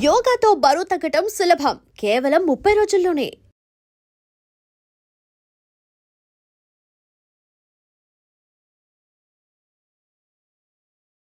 యోగాతో బరువు తగ్గటం సులభం. కేవలం ముప్పై రోజుల్లోనే.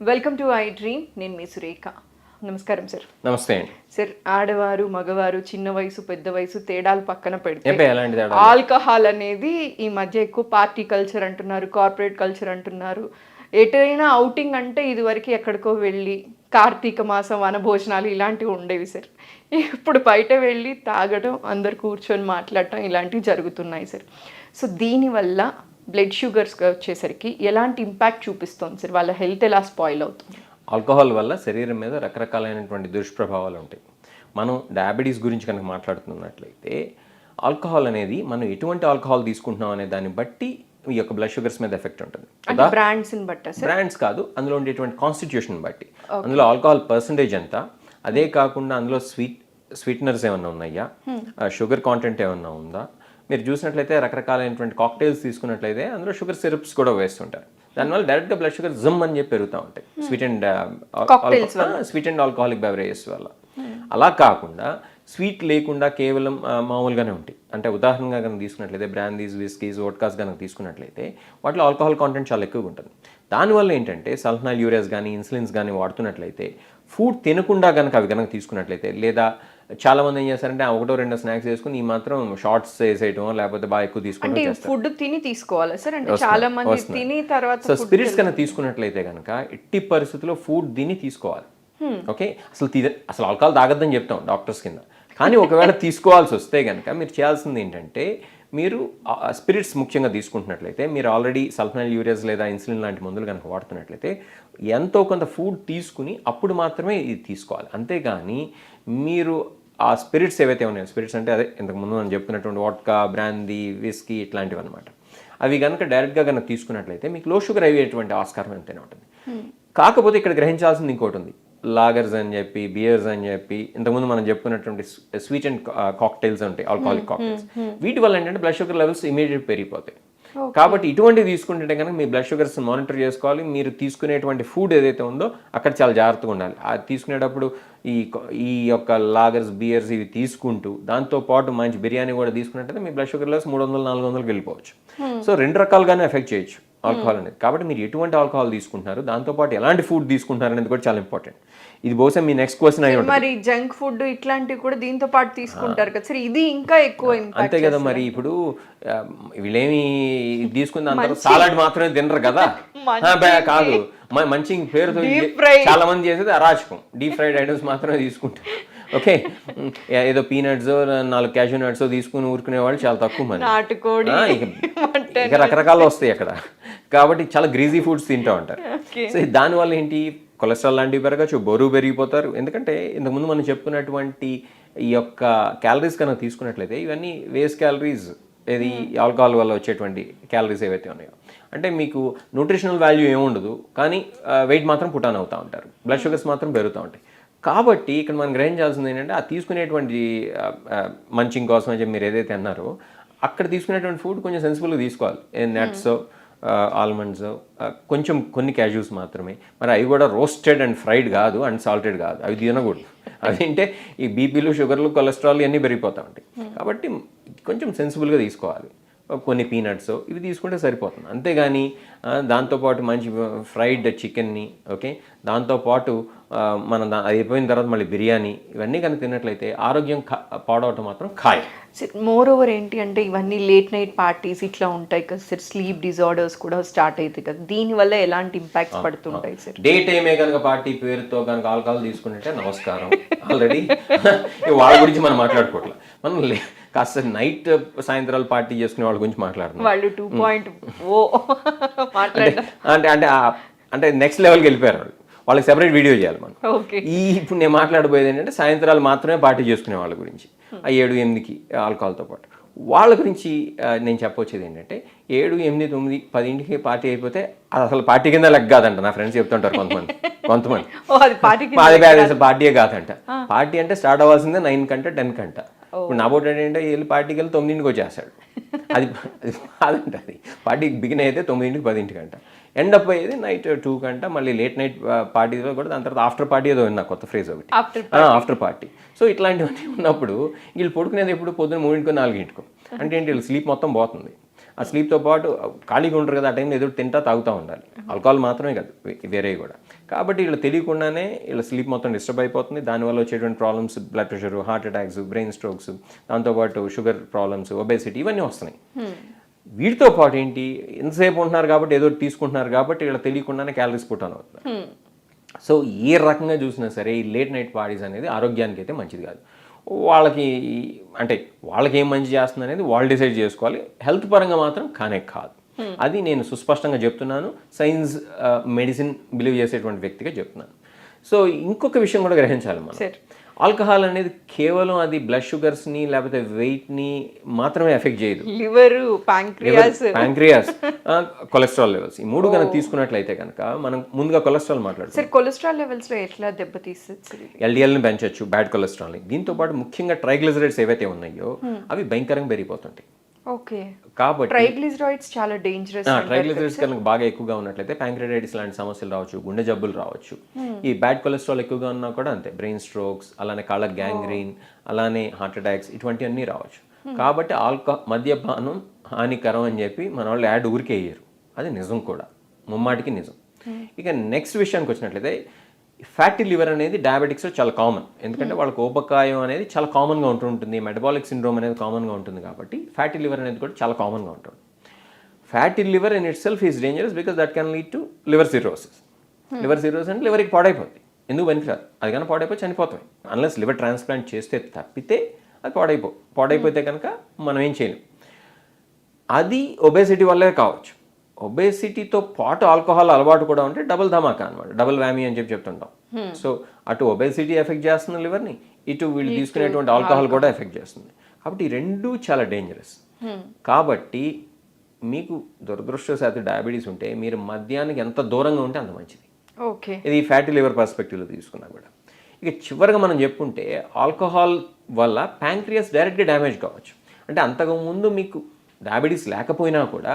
Welcome to iDream. నేను మీ సురేఖ. నమస్కారం సార్. నమస్తే అండి. సార్ ఆడవారు మగవారు చిన్న వయసు పెద్ద వయసు తేడాలు పక్కన పెడితే ఆల్కహాల్ అనేది ఈ మధ్య ఎక్కువ పార్టీ కల్చర్ అంటున్నారు కార్పొరేట్ కల్చర్ అంటున్నారు. ఎటైనా అవుటింగ్ అంటే ఇదివరకు ఎక్కడికో వెళ్ళి కార్తీక మాసం వనభోజనాలు ఇలాంటివి ఉండేవి సార్. ఇప్పుడు బయట వెళ్ళి తాగడం అందరు కూర్చొని మాట్లాడటం ఇలాంటివి జరుగుతున్నాయి సార్. సో దీనివల్ల బ్లడ్ షుగర్స్ వచ్చేసరికి ఎలాంటి ఇంపాక్ట్ చూపిస్తుంది సార్? వాళ్ళ హెల్త్ ఎలా స్పాయిల్ అవుతుంది? ఆల్కహాల్ వల్ల శరీరం మీద రకరకాలైనటువంటి దుష్ప్రభావాలు ఉంటాయి. మనం డయాబెటీస్ గురించి కనుక మాట్లాడుతున్నట్లయితే ఆల్కహాల్ అనేది మనం ఎటువంటి ఆల్కహాల్ తీసుకుంటున్నాం అనే దాన్ని బట్టి ఈ యొక్క బ్లడ్ షుగర్స్ మీద ఎఫెక్ట్ ఉంటుంది సార్ బ్రాండ్స్ కాదు అందులో ఉండేటువంటి కాన్స్టిట్యూషన్ బట్టి. అందులో ఆల్కహాల్ పర్సంటేజ్ ఎంత? అదే కాకుండా అందులో స్వీట్ స్వీట్నర్స్ ఏమన్నా ఉన్నాయా? షుగర్ కాంటెంట్ ఏమన్నా ఉందా? మీరు చూసినట్లయితే రకరకాలైనటువంటి కాక్టైల్స్ తీసుకున్నట్లయితే అందులో షుగర్ సిరప్స్ కూడా వేస్తుంటారు. దానివల్ల డైరెక్ట్గా బ్లడ్ షుగర్ జమ్ అని చెప్పి పెరుగుతూ ఉంటాయి. Sweet and sweet and alcoholic beverages వల్ల. అలా కాకుండా స్వీట్ లేకుండా కేవలం మామూలుగానే ఉంటాయి. అంటే ఉదాహరణగా కనుక తీసుకున్నట్లయితే బ్రాందీస్ విస్కీస్ వోడ్కాస్ కనుక తీసుకున్నట్లయితే వాటిలో ఆల్కహాల్ కాంటెంట్ చాలా ఎక్కువగా ఉంటుంది. దానివల్ల ఏంటంటే సల్ఫనాల్ యూరియాస్ కానీ ఇన్సులిన్స్ కానీ వాడుతున్నట్లయితే ఫుడ్ తినకుండా కనుక అవి కనుక తీసుకున్నట్లయితే లేదా చాలా మంది ఏం చేస్తారంటే ఆ ఒకటో రెండో స్నాక్స్ వేసుకుని ఈ మాత్రం షార్ట్స్ వేసేయటం లేకపోతే బాగా ఎక్కువ తీసుకుంటూ ఫుడ్ తిని తీసుకోవాలా సార్. అంటే చాలా మంది. తిని తర్వాత సో స్పిరిట్స్ కనుక తీసుకున్నట్లయితే కనుక ఎట్టి పరిస్థితుల్లో ఫుడ్ దీన్ని తీసుకోవాలి. ఓకే అసలు అసలు ఆల్కహాల్ తాగొద్దని చెప్తాం డాక్టర్స్ కింద. కానీ ఒకవేళ తీసుకోవాల్సి వస్తే కనుక మీరు చేయాల్సింది ఏంటంటే మీరు స్పిరిట్స్ ముఖ్యంగా తీసుకుంటున్నట్లయితే మీరు ఆల్రెడీ సల్ఫనల్ యూరియాస్ లేదా ఇన్సులిన్ లాంటి మందులు కనుక వాడుతున్నట్లయితే ఎంతో కొంత ఫుడ్ తీసుకుని అప్పుడు మాత్రమే ఇది తీసుకోవాలి. అంతేగాని మీరు ఆ స్పిరిట్స్ ఏవైతే ఉన్నాయో స్పిరిట్స్ అంటే అదే ఇంతకు ముందు మనం చెప్తున్నటువంటి వాట్కా బ్రాందీ విస్కీ ఇట్లాంటివి అనమాట అవి కనుక డైరెక్ట్గా కనుక తీసుకున్నట్లయితే మీకు లో షుగర్ అయ్యేటువంటి ఆస్కారం ఎంతైనా ఉంటుంది. కాకపోతే ఇక్కడ గ్రహించాల్సింది ఇంకోటి ఉంది. లాగర్స్ అని చెప్పి బియర్స్ అని చెప్పి ఇంతకుముందు మనం చెప్పుకున్నటువంటి స్వీట్ అండ్ కాక్టైల్స్ ఉంటాయి ఆల్కహాలిక్ కాక్టైల్స్ వీటి వల్ల ఏంటంటే బ్లడ్ షుగర్ లెవెల్స్ ఇమీడియట్ పెరిగిపోతాయి. కాబట్టి ఇటువంటివి తీసుకుంటుంటే కనుక మీ బ్లడ్ షుగర్స్ మానిటర్ చేసుకోవాలి. మీరు తీసుకునేటువంటి ఫుడ్ ఏదైతే ఉందో అక్కడ చాలా జాగ్రత్తగా ఉండాలి. అది తీసుకునేటప్పుడు ఈ ఈ యొక్క లాగర్స్ బియర్స్ ఇవి తీసుకుంటూ దాంతో పాటు మంచి బిర్యానీ కూడా తీసుకున్నట్టయితే మీ బ్లడ్ షుగర్ లెవెల్స్ మూడు వందలు నాలుగు వందలకు వెళ్ళిపోవచ్చు. సో రెండు రకాలుగానే ఎఫెక్ట్ చేయొచ్చు. ఆల్కహాల్ అనేది కాబట్టి మీరు ఎటువంటి ఆల్కహాల్ తీసుకుంటున్నారు దాంతోపాటు ఎలాంటి ఫుడ్ తీసుకుంటున్నారు అనేది కూడా చాలా ఇంపార్టెంట్. ఇది బహుశా మీ నెక్స్ట్ క్వశ్చన్ అయి ఉంటుంది. మరి జంక్ ఫుడ్ ఇట్లాంటివి కూడా దీంతో పాటు తీసుకుంటారు కదా. సార్ ఇది ఇంకా ఎక్కువ అంతే కదా మరి ఇప్పుడు వీళ్ళేమి తీసుకున్న అందరూ సాలాడ్ మాత్రమే తినరు కదా. కాదు. మంచి పేరుతో చాలా మంది చేసేది అరాచకం. డీప్ ఫ్రైడ్ ఐటమ్స్ మాత్రమే తీసుకుంటారు. ఓకే. ఏదో పీనట్స్ నాలుగు క్యాషూ నట్స్ తీసుకుని ఊరుకునే వాళ్ళు చాలా తక్కువ మంది. ఇక రకరకాలు వస్తాయి అక్కడ. కాబట్టి చాలా గ్రీజీ ఫుడ్స్ తింటూ ఉంటారు. సో దానివల్ల ఏంటి? కొలెస్ట్రాల్ లాంటివి పెరగచ్చు బరువు పెరిగిపోతారు. ఎందుకంటే ఇంతకుముందు మనం చెప్పుకున్నటువంటి ఈ యొక్క క్యాలరీస్ కనుక తీసుకున్నట్లయితే ఇవన్నీ వేస్ట్ క్యాలరీస్ ఏది ఆల్కహాల్ వల్ల వచ్చేటువంటి క్యాలరీస్ ఏవైతే ఉన్నాయో. అంటే మీకు న్యూట్రిషనల్ వాల్యూ ఏముండదు కానీ వెయిట్ మాత్రం పుటాన్ అవుతూ ఉంటారు. బ్లడ్ షుగర్స్ మాత్రం పెరుగుతూ ఉంటాయి. కాబట్టి ఇక్కడ మనం గ్రహించాల్సింది ఏంటంటే ఆ తీసుకునేటువంటి మంచింగ్ కోసం అని చెప్పి మీరు ఏదైతే అన్నారో అక్కడ తీసుకునేటువంటి ఫుడ్ కొంచెం సెన్సిబుల్గా తీసుకోవాలి. నట్స్ ఆల్మండ్స్ కొంచెం కొన్ని క్యాజువల్స్ మాత్రమే. మరి అవి కూడా రోస్టెడ్ అండ్ ఫ్రైడ్ కాదు అండ్ సాల్టెడ్ కాదు. అవి తినకూడదు. అవి అంటే ఈ బీపీలు షుగర్లు కొలెస్ట్రాల్ ఇవన్నీ పెరిగిపోతూ ఉంటాయి. కాబట్టి కొంచెం సెన్సిబుల్గా తీసుకోవాలి. కొన్ని పీనట్స్ ఇవి తీసుకుంటే సరిపోతుంది. అంతేగాని దాంతోపాటు మంచి ఫ్రైడ్ చికెన్ని ఓకే? దాంతోపాటు మనం దా- అది అయిపోయిన తర్వాత మళ్ళీ బిర్యానీ ఇవన్నీ కనుక తిన్నట్లయితే ఆరోగ్యం పాడవటం మాత్రం ఖాయం. మోర్ ఓవర్ ఏంటి అంటే ఇవన్నీ లేట్ నైట్ పార్టీస్ ఇట్లా ఉంటాయి కదా సార్ స్లీప్ డిజార్డర్స్ కూడా స్టార్ట్ అవుతాయి కదా. దీనివల్ల ఎలాంటి ఇంపాక్ట్స్ పడుతుంటాయి సార్ డే టైమే కనుక పార్టీ పేరుతో కనుక ఆల్కహాల్ తీసుకుంటే నమస్కారం. ఆల్రెడీ వాళ్ళ గురించి మనం మాట్లాడుకోవట్లేదు మనం కాస్త నైట్ సాయంత్రాలు పార్టీ చేసుకునే వాళ్ళ గురించి మాట్లాడుతున్నాం. వాళ్ళు టూ పాయింట్ ఓ అంటే అంటే అంటే నెక్స్ట్ లెవెల్కి వెళ్ళిపోయారు వాళ్ళు. వాళ్ళకి సెపరేట్ వీడియో చేయాలి మనం. ఓకే. ఈ ఇప్పుడు నేను మాట్లాడబోయేది ఏంటంటే సాయంత్రాలు మాత్రమే పార్టీ చేసుకునే వాళ్ళ గురించి. ఆ ఏడు ఎనిమిదికి ఆల్కహాల్తో పాటు. వాళ్ళ గురించి నేను చెప్పొచ్చేది ఏంటంటే ఏడు ఎనిమిది తొమ్మిది పదింటికి పార్టీ అయిపోతే అది అసలు పార్టీ కింద లెక్క కాదంట. నా ఫ్రెండ్స్ చెప్తుంటారు కొంతమంది. కొంతమంది. అసలు పార్టీయే కాదంట. పార్టీ అంటే స్టార్ట్ అవ్వాల్సిందే నైన్ కంట టెన్ కంట. ఇప్పుడు నా బోట్ ఏంటంటే వెళ్ళి పార్టీకి వెళ్ళి తొమ్మిదింటికి వచ్చేస్తాడు. అది అది కాదంట అది పార్టీ బిగిన్ అయితే తొమ్మిదింటికి పదింటికి అంట ఎండ్ అప్ అయ్యేది నైట్ టూ కంట మళ్ళీ లేట్ నైట్ పార్టీలో కూడా దాని తర్వాత ఆఫ్టర్ పార్టీ ఏదో విన్నా కొత్త ఫ్రేజ్ ఒకటి. After after party. సో ఇట్లాంటివన్నీ ఉన్నప్పుడు వీళ్ళు పడుకునేది ఎప్పుడు పొద్దున్న మూడింటికో నాలుగింటికో. అంటే ఏంటి వీళ్ళు స్లీప్ మొత్తం పోతుంది. ఆ స్లీప్తో పాటు ఖాళీగా ఉంటారు కదా ఆ టైంలో ఏదో తింటా తాగుతూ ఉండాలి. ఆల్కహాల్ మాత్రమే కాదు వేరే కూడా. కాబట్టి వీళ్ళు తెలియకుండానే వీళ్ళ స్లీప్ మొత్తం డిస్టర్బ్ అయిపోతుంది. దానివల్ల వచ్చేటువంటి problems blood pressure heart attacks brain strokes దాంతోపాటు షుగర్ ప్రాబ్లమ్స్ ఒబేసిటీ ఇవన్నీ వస్తున్నాయి. వీటితో పాటు ఏంటి? ఎంతసేపు ఉంటున్నారు కాబట్టి ఏదో తీసుకుంటున్నారు కాబట్టి వీళ్ళకి తెలియకుండానే క్యాలరీస్ పుట్ ఆన్ అవుతుంది సో ఏ రకంగా చూసినా సరే ఈ లేట్ నైట్ పార్టీస్ అనేది ఆరోగ్యానికి అయితే మంచిది కాదు. వాళ్ళకి అంటే వాళ్ళకి ఏం మంచి చేస్తుంది అనేది వాళ్ళు డిసైడ్ చేసుకోవాలి. హెల్త్ పరంగా మాత్రం కానే కాదు. అది నేను సుస్పష్టంగా చెప్తున్నాను. సైన్స్ మెడిసిన్ బిలీవ్ చేసేటువంటి వ్యక్తిగా చెప్తున్నాను. సో ఇంకొక విషయం కూడా గ్రహించాలి మనం. ఆల్కహాల్ అనేది కేవలం అది బ్లడ్ షుగర్స్ని లేకపోతే వెయిట్ని మాత్రమే ఎఫెక్ట్ చేయదు. Liver pancreas. Pancreas cholesterol levels ఈ మూడు కనుక తీసుకున్నట్లయితే కనుక మనం ముందుగా కొలెస్ట్రాల్ మాట్లాడుతాం సార్ కొలెస్ట్రాల్ లెవెల్స్లో ఎట్లా దెబ్బతీస్తుంది? ఎల్డిఎల్ని పెంచవచ్చు బ్యాడ్ కొలెస్ట్రాల్ని దీంతో పాటు ముఖ్యంగా ట్రైగ్లిజరైడ్స్ ఏవైతే ఉన్నాయో అవి భయంకరంగా పెరిగిపోతుంటాయి. ఓకే. కాబట్టి ట్రైగ్లిజరాయిడ్స్ చాలా డేంజరస్ ట్రైగ్లిజరైడ్స్ కనుక బాగా ఎక్కువగా ఉన్నట్లయితే ప్యాంక్రియాటైటిస్ లాంటి సమస్యలు రావచ్చు గుండె జబ్బులు రావచ్చు. ఈ బ్యాడ్ కొలెస్ట్రాల్ ఎక్కువగా ఉన్నా కూడా అంతే బ్రెయిన్ స్ట్రోక్స్ అలానే కాళ్ళ గ్యాంగ్రీన్ అలానే హార్ట్ అటాక్స్ ఇటువంటివన్నీ రావచ్చు. కాబట్టి ఆల్కహా మద్యపానం హానికరం అని చెప్పి మన వాళ్ళు యాడ్ ఊరికే వేయరు అది నిజం కూడా. ముమ్మాటికి నిజం. ఇక నెక్స్ట్ విషయానికి వచ్చినట్లయితే ఫ్యాటీ లివర్ అనేది డయాబెటిక్స్ చాలా కామన్ ఎందుకంటే వాళ్ళకి ఊబకాయం అనేది చాలా కామన్గా ఉంటుంటుంది. మెటబాలిక్ సిండ్రోమ్ అనేది కామన్గా ఉంటుంది కాబట్టి ఫ్యాటీ లివర్ అనేది కూడా చాలా కామన్గా ఉంటుంది. Fatty liver in itself is dangerous because that can lead to liver cirrhosis liver cirrhosis అంటే లివర్కి పాడైపోతుంది ఎందుకు పనికిరాదు? అది కానీ పాడైపోయి చనిపోతాం. అన్లెస్ లివర్ ట్రాన్స్ప్లాంట్ చేస్తే తప్పితే అది పాడైపో పాడైపోతే కనుక మనం ఏం చేయలేం. అది ఒబేసిటీ వల్లే కావచ్చు. ఒబేసిటీతో పాటు ఆల్కహాల్ అలవాటు కూడా ఉంటే డబుల్ ధమాకా అనమాట డబుల్ వ్యామీ అని చెప్పి చెప్తుంటాం. సో అటు ఒబేసిటీ ఎఫెక్ట్ చేస్తుంది లివర్ని ఇటు వీళ్ళు తీసుకునేటువంటి ఆల్కహాల్ కూడా ఎఫెక్ట్ చేస్తుంది. కాబట్టి ఈ రెండు చాలా డేంజరస్ కాబట్టి మీకు దురదృష్టవశాత్తు డయాబెటీస్ ఉంటే మీరు మద్యానికి ఎంత దూరంగా ఉంటే అంత మంచిది. ఓకే ఇది ఫ్యాటీ లివర్ పర్స్పెక్టివ్లో తీసుకున్నా కూడా. ఇక చివరిగా మనం చెప్పుకుంటే ఆల్కహాల్ వల్ల ప్యాంక్రియాస్ డైరెక్ట్గా డ్యామేజ్ కావచ్చు. అంటే అంతకుముందు మీకు డయాబెటీస్ లేకపోయినా కూడా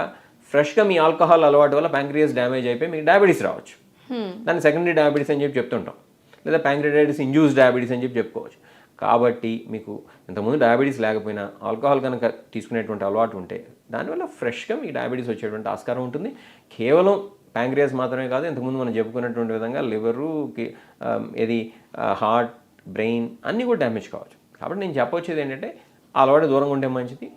ఫ్రెష్గా మీ ఆల్కహాల్ అలవాటు వల్ల ప్యాంక్రియాస్ డ్యామేజ్ అయిపోయి మీకు డయాబెటీస్ రావచ్చు. దాన్ని సెకండరీ డయాబెటీస్ అని చెప్పి చెప్తుంటాం. లేదా ప్యాంక్రియాటైటిస్ ఇండ్యూస్ డయాబెటీస్ అని చెప్పి చెప్పుకోవచ్చు. కాబట్టి మీకు ఇంతకుముందు డయాబెటీస్ లేకపోయినా ఆల్కహాల్ కనుక తీసుకునేటువంటి అలవాటు ఉంటే దానివల్ల ఫ్రెష్గా మీకు డయాబెటీస్ వచ్చేటువంటి ఆస్కారం ఉంటుంది. కేవలం ప్యాంక్రియాస్ మాత్రమే కాదు ఇంతకుముందు మనం చెప్పుకున్నటువంటి విధంగా లివరు ఇది హార్ట్ బ్రెయిన్ అన్నీ కూడా డ్యామేజ్ కావచ్చు. కాబట్టి నేను చెప్పొచ్చేది ఏంటంటే అలవాటు దూరంగా ఉంటే మంచిది.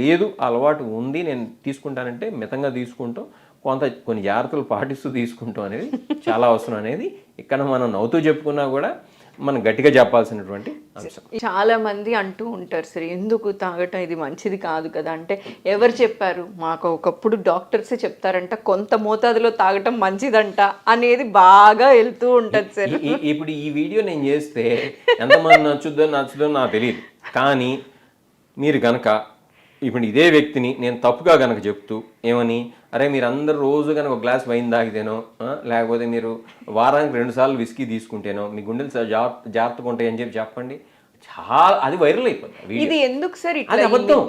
లేదు అలవాటు ఉంది నేను తీసుకుంటానంటే మితంగా తీసుకుంటాం కొంత కొన్ని జాగ్రత్తలు పాటిస్తూ తీసుకుంటాం అనేది చాలా అవసరం అనేది ఇక్కడ మనం నవ్వుతూ చెప్పుకున్నా కూడా మనం గట్టిగా చెప్పాల్సినటువంటి అంశం. చాలా మంది అంటూ ఉంటారు సరే ఎందుకు తాగటం ఇది మంచిది కాదు కదా? అంటే ఎవరు చెప్పారు? మాకు ఒకప్పుడు డాక్టర్సే చెప్తారంట కొంత మోతాదులో తాగటం మంచిదంట అనేది బాగా వెళ్తూ ఉంటది సార్. ఇప్పుడు ఈ వీడియో నేను చేస్తే ఎంతమంది నచ్చుద్దో నచ్చుదో నాకు తెలియదు. కానీ మీరు గనక ఇప్పుడు ఇదే వ్యక్తిని నేను తప్పుగా గనక చెప్తూ ఏమని? అరే మీరు అందరు రోజు కనుక ఒక గ్లాస్ వైన్ తాగితేనో లేకపోతే మీరు వారానికి రెండు సార్లు విస్కీ తీసుకుంటేనో మీ గుండెలు జాగ్రత్తగా ఉంటాయి అని చెప్పి చెప్పండి. చాలా అది వైరల్ అయిపోతుంది. ఇది ఎందుకు సార్ అది అబద్ధం.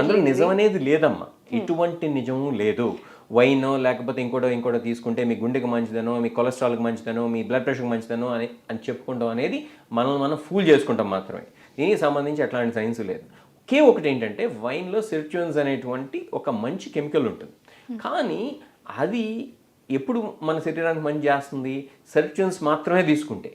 అందులో నిజం అనేది లేదమ్మా. ఇటువంటి నిజము లేదు. వైన్ లేకపోతే ఇంకోటో ఇంకోటో తీసుకుంటే మీ గుండెకి మంచిదనో మీ కొలెస్ట్రాల్కి మంచిదనో మీ బ్లడ్ ప్రెషర్కి మంచిదనో అని అని చెప్పుకుంటాం అనేది మనల్ని మనం ఫూల్ చేసుకుంటాం మాత్రమే. దీనికి సంబంధించి అట్లాంటి సైన్స్ లేదు. ఒకే ఒకటి ఏంటంటే వైన్లో సిర్చున్స్ అనేటువంటి ఒక మంచి కెమికల్ ఉంటుంది. కానీ అది ఎప్పుడు మన శరీరానికి మంచి చేస్తుంది? సర్చున్స్ మాత్రమే తీసుకుంటే.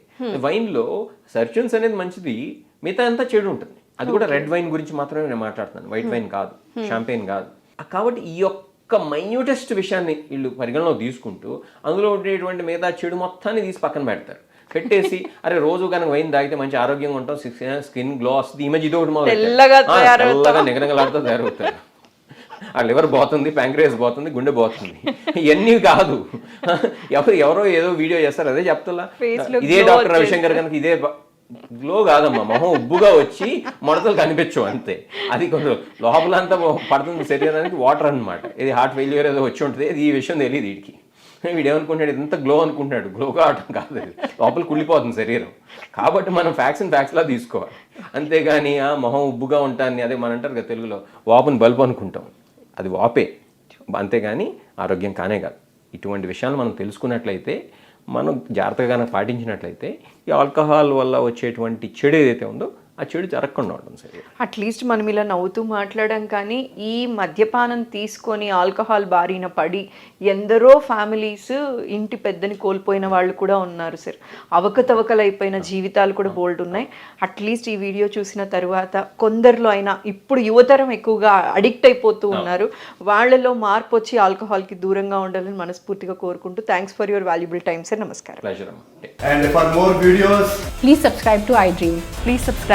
వైన్లో సర్చున్స్ అనేది మంచిది మిగతా అంతా చెడు ఉంటుంది. అది కూడా రెడ్ వైన్ గురించి మాత్రమే నేను మాట్లాడుతున్నాను. వైట్ వైన్ కాదు షాంపెయిన్ కాదు. కాబట్టి ఈ యొక్క మైన్యూటెస్ట్ విషయాన్ని వీళ్ళు పరిగణలో తీసుకుంటూ అందులో ఉండేటువంటి మిగతా చెడు మొత్తాన్ని తీసి పక్కన పెడతారు. పెట్టేసి అరే రోజు కనుక వైన్ తాగితే మంచి ఆరోగ్యంగా ఉంటాం స్కిన్ గ్లో వస్తుంది. ఈ మధ్య ఇది ఒకటి. తెల్లగా నిగనగలాడుతూ తయారవుతారు ఆ లివర్ పోతుంది ప్యాంక్రియాస్ పోతుంది గుండె పోతుంది. ఇవన్నీ కాదు. ఎవరు ఎవరో ఏదో వీడియో చేస్తారు అదే చెప్తున్నా. ఇదే డాక్టర్ రవిశంకర్ కనుక ఇదే గ్లో కాదమ్మా మొహం ఉబ్బుగా వచ్చి ముడతలు కనిపించవు అంతే. అది కొంచెం లోపలంతా పడుతుంది శరీరానికి వాటర్ అన్నమాట. ఇది హార్ట్ ఫెయిల్యూర్ ఏదో వచ్చి ఉంటుంది ఇది ఈ విషయం తెలియదు వీడికి. వీడు ఏమనుకుంటాడు? ఇదంతా గ్లో అనుకుంటాడు. గ్లో కావటం కాదు లోపల కుళ్ళిపోతుంది శరీరం. కాబట్టి మనం ఫ్యాక్స్ అండ్ ఫ్యాక్స్లా తీసుకోవాలి. అంతేగాని ఆ మొహం ఉబ్బుగా ఉంటాను అదే మనం అంటారు కదా తెలుగులో వాపుని బల్బు అనుకుంటాం. అది వాపే. అంతేగాని ఆరోగ్యం కానే కాదు. ఇటువంటి విషయాలు మనం తెలుసుకున్నట్లయితే మనం జాగ్రత్తగా పాటించినట్లయితే ఈ ఆల్కహాల్ వల్ల వచ్చేటువంటి చెడు ఏదైతే ఉందో ఆ చెడు జరగకుండా ఉంటుంది సార్ అట్లీస్ట్ మనం ఇలా నవ్వుతూ మాట్లాడాం కానీ ఈ మద్యపానం తీసుకొని ఆల్కహాల్ బారిన పడి ఎందరో ఫ్యామిలీస్ ఇంటి పెద్దని కోల్పోయిన వాళ్ళు కూడా ఉన్నారు సార్. అవకతవకలైపోయిన జీవితాలు కూడా బోల్డ్ ఉన్నాయి. అట్లీస్ట్ ఈ వీడియో చూసిన తర్వాత కొందరిలో అయినా ఇప్పుడు యువతరం ఎక్కువగా అడిక్ట్ అయిపోతూ ఉన్నారు. వాళ్ళలో మార్పు వచ్చి ఆల్కహాల్కి దూరంగా ఉండాలని మనస్ఫూర్తిగా కోరుకుంటూ thanks for your valuable time sir నమస్కారం. ప్లెజర్ అమ్మా. And for more videos, Please